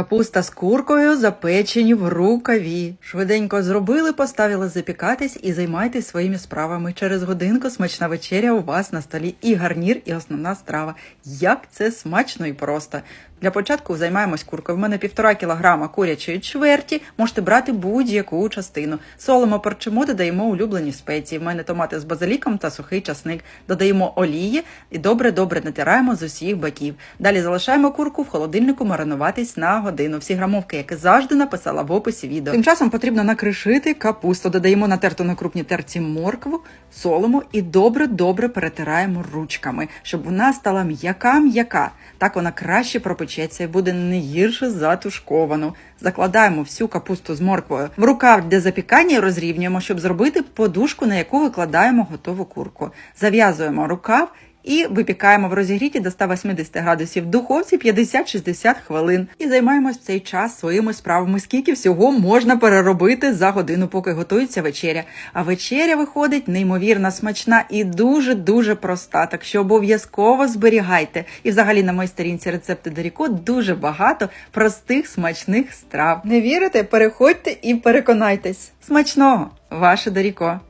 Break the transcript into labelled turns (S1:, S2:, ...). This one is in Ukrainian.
S1: Капуста з куркою запечені в рукаві. Швиденько зробили, поставили запікатись і займайтесь своїми справами. Через годинку смачна вечеря у вас на столі і гарнір, і основна страва. Як це смачно і просто. Для початку займаємось куркою. В мене півтора кілограма курячої чверті. Можете брати будь-яку частину. Солимо, перчимо, додаємо улюблені спеції. В мене томати з базиліком та сухий часник. Додаємо олії і добре-добре натираємо з усіх боків. Далі залишаємо курку в холодильнику маринуватись на годину. Всі грамовки, як і завжди, написала в описі відео. Тим часом потрібно накришити капусту. Додаємо натерту на крупній терці моркву, солимо і добре-добре перетираємо ручками, щоб вона стала м'яка-м'яка. Так вона краще пропечеться і буде не гірше затушковану. Закладаємо всю капусту з морквою в рукав для запікання і розрівнюємо, щоб зробити подушку, на яку викладаємо готову курку. Зав'язуємо рукав. І випікаємо в розігріті до 180 градусів в духовці 50-60 хвилин. І займаємось цей час своїми справами. Скільки всього можна переробити за годину, поки готується вечеря. А вечеря виходить неймовірно смачна і дуже дуже проста. Так що обов'язково зберігайте. І взагалі на моїй сторінці рецепти Доріко дуже багато простих смачних страв. Не вірите? Переходьте і переконайтесь. Смачного! Ваше Доріко!